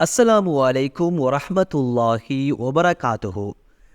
அஸ்ஸலாமு அலைக்கும் வரஹமத்துல்லாஹி ஒபரகாத்துஹு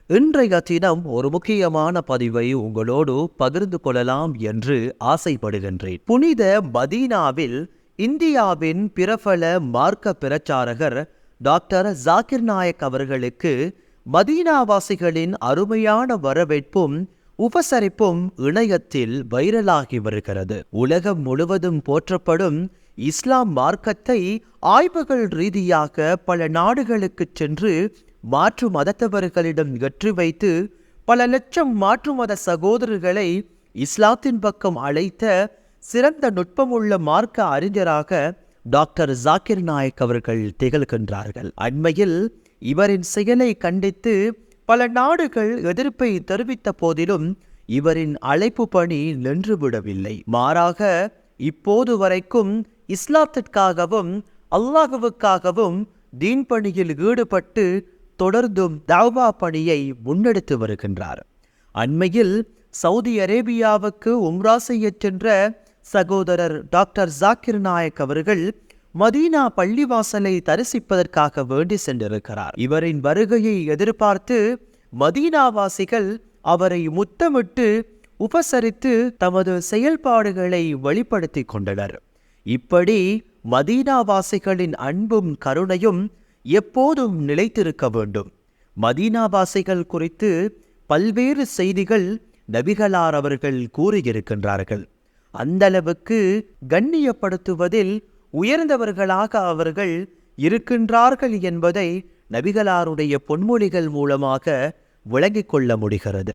இன்றைய தினம் ஒரு முக்கியமான பதிவை உங்களோடு பகிர்ந்து கொள்ளலாம் என்று ஆசைப்படுகின்றேன். புனித மதீனாவில் இந்தியாவின் பிரபல மார்க்க பிரச்சாரகர் டாக்டர் ஜாகிர் நாயக் அவர்களுக்கு மதீனாவாசிகளின் அருமையான வரவேற்பும் உபசரிப்பும் இணையத்தில் வைரலாகி வருகிறது. உலகம் முழுவதும் போற்றப்படும் இஸ்லாம் மார்க்கத்தை ஆய்வுகள் ரீதியாக பல நாடுகளுக்கு சென்று மாற்று மதத்தவர்களிடம் வெற்றி வைத்து பல லட்சம் மாற்று மத சகோதரர்களை இஸ்லாத்தின் பக்கம் அழைத்த சிறந்த நுட்பமுள்ள மார்க்க அறிஞராக டாக்டர் ஜாக்கிர் நாயக் அவர்கள் திகழ்கின்றார்கள். அண்மையில் இவரின் செயலை கண்டித்து பல நாடுகள் எதிர்ப்பை தெரிவித்த போதிலும் இவரின் அழைப்பு பணி நின்றுவிடவில்லை மாறாக இப்போது வரைக்கும் இஸ்லாத்திற்காகவும் அல்லாஹுவுக்காகவும் தீன் பணியில் ஈடுபட்டு தொடர்ந்தும் தாவா பணியை முன்னெடுத்து வருகின்றார். அண்மையில் சவுதி அரேபியாவுக்கு உம்ரா செய்யச் சென்ற சகோதரர் டாக்டர் ஜாக்கிர் நாயக் அவர்கள் மதீனா பள்ளிவாசலை தரிசிப்பதற்காக வேண்டி சென்றிருக்கிறார். இவரின் வருகையை எதிர்பார்த்து மதீனாவாசிகள் அவரை முத்தமிட்டு உபசரித்து தமது செயல்பாடுகளை வெளிப்படுத்திக் கொண்டனர். இப்படி மதீனாவாசிகளின் அன்பும் கருணையும் எப்போதும் நிலைத்திருக்க வேண்டும். மதீனாவாசிகள் குறித்து பல்வேறு செய்திகள் நபிகளார் அவர்கள் கூறியிருக்கின்றார்கள். அந்தளவுக்கு கண்ணியப்படுத்துவதில் உயர்ந்தவர்களாக அவர்கள் இருக்கின்றார்கள் என்பதை நபிகளாருடைய பொன்மொழிகள் மூலமாக விளங்கிக் கொள்ள முடிகிறது.